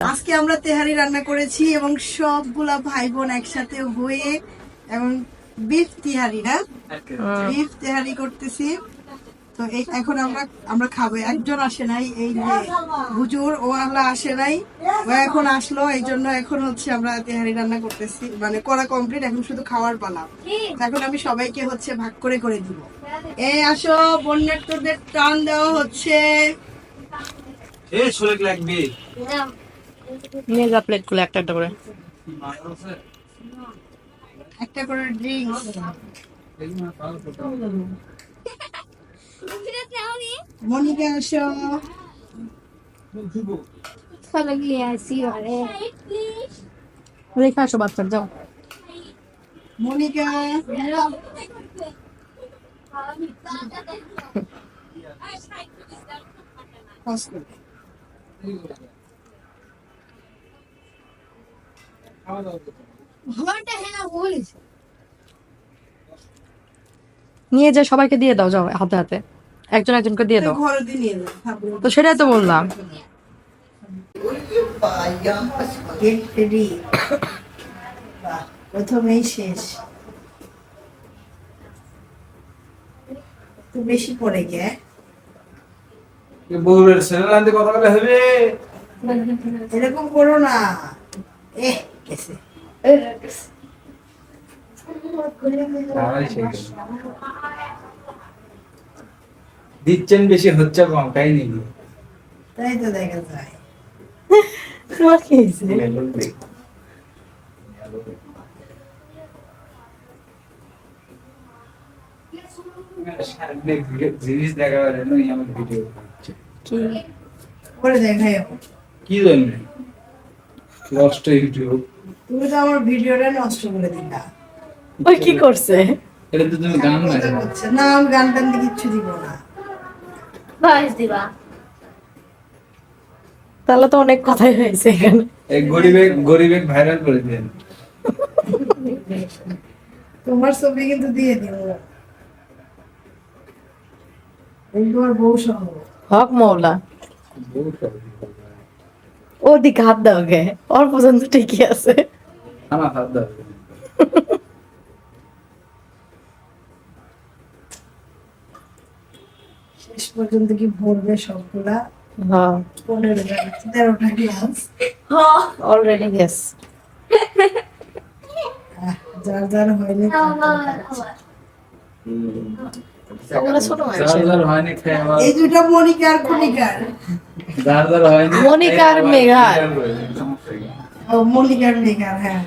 আজকে আমরা তেহারি রান্না করেছি এবং সবগুলা ভাই বোন একসাথে হয়ে এবং বিফ তিহারি না? বিফ তেহারি করতেছি। তো এই এখন আমরা আমরা খাব। একজন আসে নাই এই হুজুর ও আল্লাহ আসে নাই। ও এখন আসলো এই জন্য এখন হচ্ছে আমরা তেহারি রান্না করতেছি। মানে করা কমপ্লিট এখন শুধু খাওয়ার পালা। এখন আমি সবাইকে হচ্ছে ভাগ করে করে দিব। এই আসো বন্যার তোদের টান দেওয়া হচ্ছে। এ লাগবে। নিয়ে যা প্লেটগুলো একটা একটা করে। একটা করে ড্রিঙ্কস মনিকা আসো। রেখে আসো বাচ্চার যাও। মনিকা। Pause নিয়ে যা সবাইকে দিয়ে দাও যাও হাতে হাতে। একজন একজনকে দিয়ে দাও। তো সেটাই তো বললাম। প্রথমেই শেষ। একটু বেশি পড়ে গে। বউরের ছেলে রান্ধে কথা বলে হবে এরকম করো না। এ গেছে দিচ্ছেন বেশি হচ্ছে কম তাই নাকি? তাই তো দেখা যায়। তোমার কি হয়েছে? জিনিস দেখা। আমার ভিডিও কি? করে দেখাই। কি জন্য? কষ্ট ইউটিউব। তুমি তো আমার ভিডিওটা নষ্ট করে দিলা। ওই কি করছে? এটা তো তুমি গান না না আমি গান টান কিচ্ছু দিব না। তাহলে তো অনেক কথাই হয়েছে এখানে। এই গরিবে গরিবে ভাইরাল করে দেন তোমার ছবি কিন্তু দিয়ে দিব এই তোমার বউ সহ। হক মৌলা। ও দিকে হাত দাও গে। ওর পর্যন্ত ঠিকই আছে। আমার হাত দাও। শেষ পর্যন্ত কি ভরবে সবগুলা? হ্যাঁ। পনেরো তেরোটা গ্লাস অলরেডি গেস যার যার হয়নি ওগুলো ছোট মানুষ যার যার হয়নি এই দুটা মনিকার খনিকার। যার যার হয়নি মনিকা আর মেঘার। সমস্যা কি? ও মনিকার মেঘার হ্যাঁ